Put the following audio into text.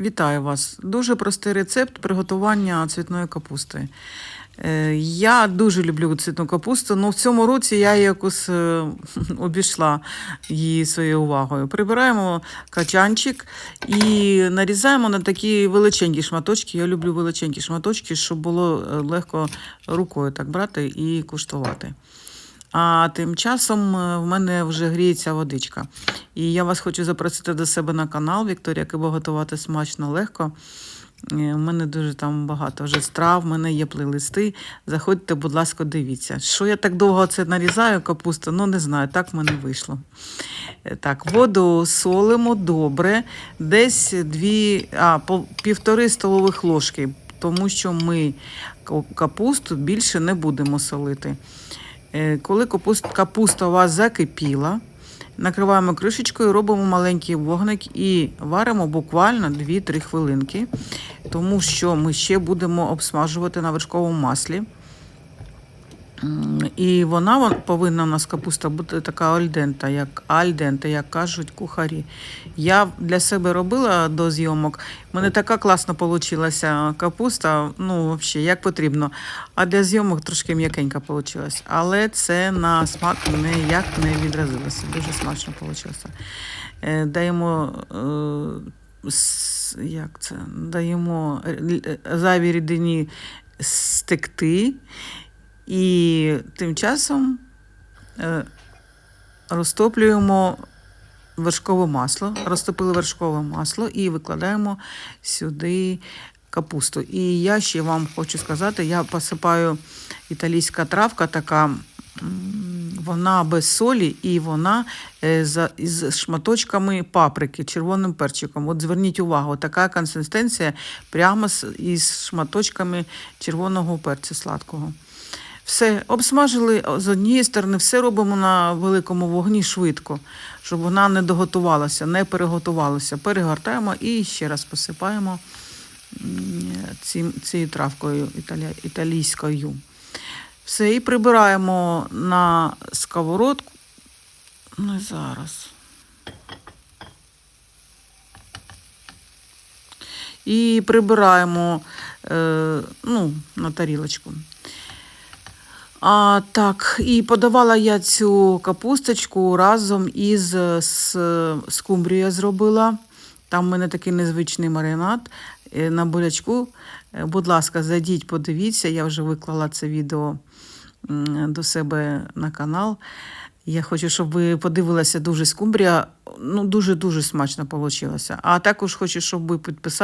Вітаю вас. Дуже простий рецепт приготування цвітної капусти. Е, Я дуже люблю цвітну капусту, але в цьому році я якось е, обійшла її своєю увагою. Прибираємо качанчик і нарізаємо на такі величенькі шматочки. Я люблю величенькі шматочки, щоб було е, легко рукою так брати і куштувати. А тим часом е, в мене вже гріється водичка. І я вас хочу запросити до себе на канал Вікторія Киба готувати смачно, легко. У мене дуже там багато вже страв, в мене є плейлисти. Заходьте, будь ласка, дивіться. Що я так довго це нарізаю капусту? Ну, не знаю, так в мене вийшло. Е, Так, воду солимо добре, десь дві, а, півтори столових ложки, тому що ми капусту більше не будемо солити. Е, Коли капуст- капуста у вас закипіла, накриваємо кришечкою, робимо маленький вогник і варимо буквально 2-3 хвилинки, тому що ми ще будемо обсмажувати на вершковому маслі. І вона повинна у нас капуста бути така альдента, як альдента, як кажуть кухарі. Я для себе робила до зйомок. У мене така класна вийшла капуста, ну, взагалі, як потрібно. А для зйомок трошки м'якенька вийшла. Але це на смак ніяк не відразилося. Дуже смачно вийшло. Е, Даємо. е, Як це? Даємо е, зайвій рідині стекти. І тим часом е, розтоплюємо вершкове масло, розтопили вершкове масло і викладаємо сюди капусту. І я ще вам хочу сказати, я посипаю італійська травка така. Вона без солі і вона е, з шматочками паприки, червоним перчиком. От зверніть увагу, така консистенція прямо із шматочками червоного перцю сладкого. Все, обсмажили з однієї сторони, все робимо на великому вогні швидко, щоб вона не доготувалася, не переготувалася. Перегортаємо і ще раз посипаємо цією травкою італі, італійською. Все, і прибираємо на сковородку. Ну, зараз. І прибираємо е, ну, на тарілочку. А, так, і подавала я цю капусточку разом із з, скумбрією зробила. Там в мене такий незвичний маринад е, на бурячку. Е, Будь ласка, зайдіть, подивіться, я вже виклала це відео до себе на канал. Я хочу, щоб ви подивилися дуже скумбрія. Ну, дуже-дуже смачно вийшло. А також хочу, щоб ви підписали.